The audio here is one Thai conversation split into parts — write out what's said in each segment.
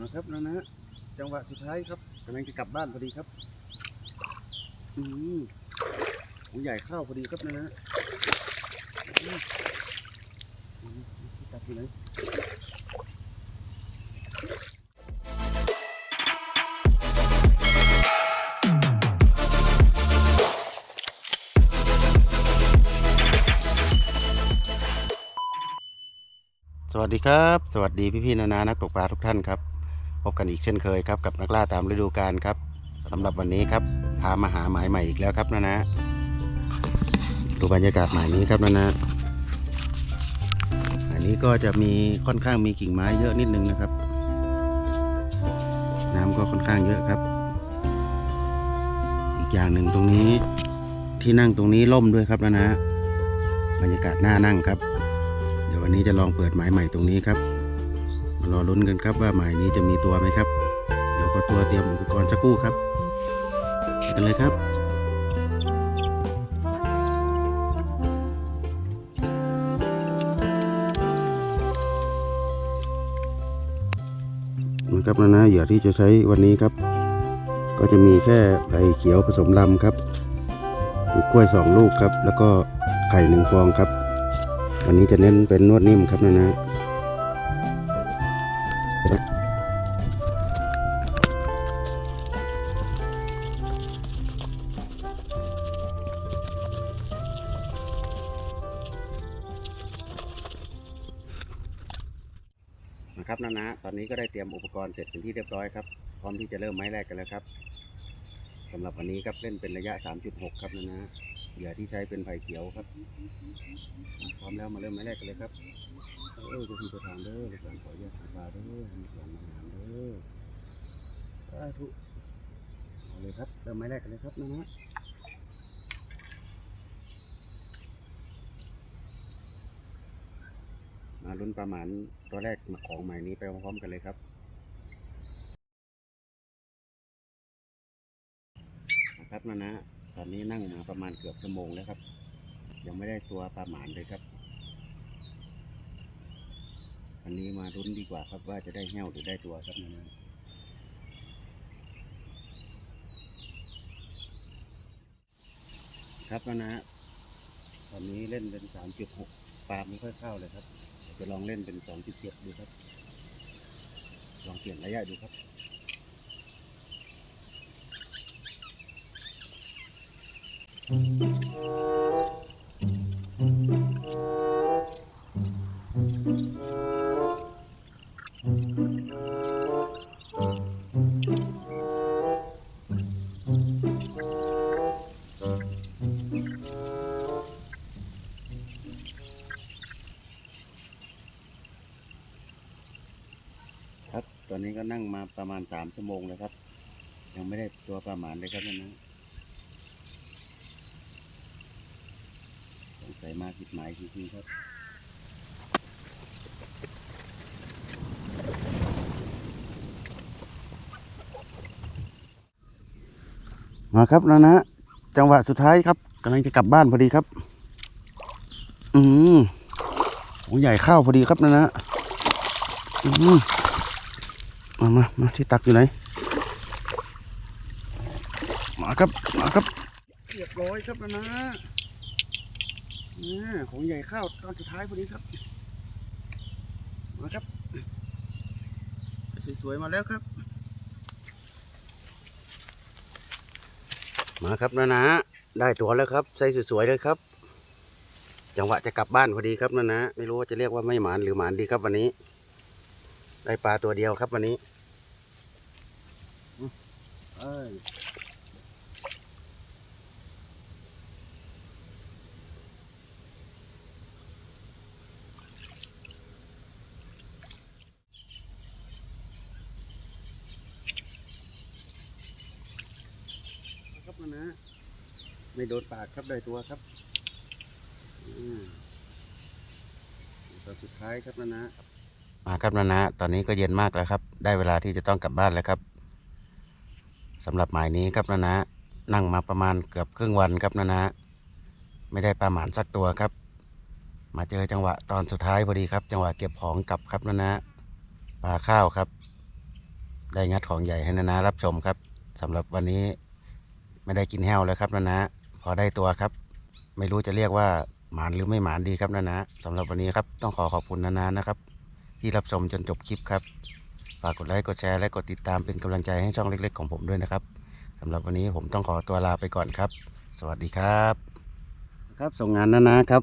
นะครับนะนะจังหวะสุดท้ายครับกำลังจะกลับบ้านพอดีครับ อืมผมใหญ่เข้าพอดีครับนะนะอืมอืมกลับที่ไหนสวัสดีครับ สวัสดีพี่ๆนานานักตกปลาทุกท่านครับ พบกันอีกเช่นเคยครับกับนักล่าตามฤดูกาลครับสำหรับวันนี้ครับพามาหาหมายใหม่อีกแล้วครับนานาดูบรรยากาศหมายนี้ครับนานาอันนี้ก็จะมีค่อนข้างมีกิ่งไม้เยอะนิดนึงนะครับ น้ำก็ค่อนข้างเยอะครับ อีกอย่างหนึ่งตรงนี้ที่นั่งตรงนี้ล่มด้วยครับนานาบรรยากาศน่านั่งครับ เดี๋ยววันนี้จะลองเปิดหมายใหม่ตรงนี้ครับ รอลุ้นกันครับว่าหมายนี้จะมีตัวไหมครับ เดี๋ยวก็ตัวเตรียมอุปกรณ์สักครู่ครับไปกันเลยครับนะครับนะนะเหยื่อที่จะใช้วันนี้ครับ ก็จะมีแค่ใบเขียวผสมลำครับ มีกล้วยสองลูกครับ แล้วก็ไข่หนึ่งฟองครับ วันนี้จะเน้นเป็นนวดนิ่มครับนะนะ ครับนะนะตอนนี้ก็ได้เตรียมอุปกรณ์เสร็จเป็นที่เรียบร้อยครับ พร้อมที่จะเริ่มไม้แรกกันแล้วครับสำหรับวันนี้ครับเล่นเป็นระยะ 3.6 ครับนะนะเหยื่อที่ใช้เป็นไผ่เขียวครับ พร้อมแล้วมาเริ่มไม้แรกกันเลยครับเออจะทีประธานเด้อประธานขออนุญาตหาปลาเด้อมีสวนมางามเด้อสาธุเอาเลยครับเริ่มไม้แรกกันเลยครับนะนะ มาลุ้นประมาณตัวแรกมาของใหม่นี้ไปพร้อมๆกันเลยครับนะครับนะนะ ตอนนี้นั่งมาประมาณเกือบชั่วโมงแล้วครับ ยังไม่ได้ตัวปลาหมานเลยครับ อันนี้มารุ้นดีกว่าครับว่าจะได้แห้วหรือได้ตัวครับนะนะนะครับนะนะตอนนี้เล่นเป็นสามจุดหกปลาไม่ค่อยเข้าเลยครับ จะลองเล่นเป็นสองจุดเจ็ดดูครับ ลองเปลี่ยนระยะดูครับครั อนนี้ก็นั่งมาประมาณสามชั่วโมงแล้วครับ ยังไม่ได้ตัวปลาหมานเลยครับนั่นนะสงสัยมาผิดหมายจริงๆครับมาครับนะนะจังหวะสุดท้ายครับกำลังจะกลับบ้านพอดีครับ อืมโอ้ใหญ่ข้าวพอดีครับนะนะอืม มามามาที่ตักอยู่ไหน มาครับ มาครับเรียบร้อยครับนะนะเนี่ยของใหญ่ข้าวตอนสุดท้ายพอดีครับ มาครับ สวยๆมาแล้วครับ มาครับนะนะ ได้ตัวแล้วครับไซส์สวยๆเลยครับ จังหวะจะกลับบ้านพอดีครับนะนะ ไม่รู้ว่าจะเรียกว่าไม่หมานหรือหมานดีครับวันนี้ ได้ปลาตัวเดียวครับวันนี้เอ้ยครับนะนะ ไม่โดนปากครับได้ตัวครับตัวสุดท้ายครับนะนะ มาครับนะนะตอนนี้ก็เย็นมากแล้วครับ ได้เวลาที่จะต้องกลับบ้านแล้วครับสำหรับหมายนี้ครับนะนะนั่งมาประมาณเกือบครึ่งวันครับนะนะไม่ได้ปลาหมานสักตัวครับ มาเจอจังหวะตอนสุดท้ายพอดีครับ จังหวะเก็บของกลับครับนะนะปลาข้าวครับ ได้งัดของใหญ่ให้นานารับชมครับสำหรับวันนี้ไม่ได้กินแห้วแล้วครับนานาพอได้ตัวครับ ไม่รู้จะเรียกว่าหมานหรือไม่หมานดีครับนานาสำหรับวันนี้ครับต้องขอขอบคุณนานานะครับ ที่รับชมจนจบคลิปครับ ฝากกดไลค์ กดแชร์ และกดติดตามเป็นกำลังใจให้ช่องเล็ก ๆ ของผมด้วยนะครับสำหรับวันนี้ผมต้องขอตัวลาไปก่อนครับ สวัสดีครับ ครับส่งงานนะนะครับ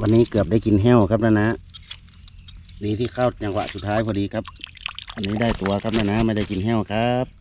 วันนี้เกือบได้กินแห้วครับนะนะ ดีที่เข้าจังหวะสุดท้ายพอดีครับ อันนี้ได้ตัวครับนะนะไม่ได้กินแห้วครับ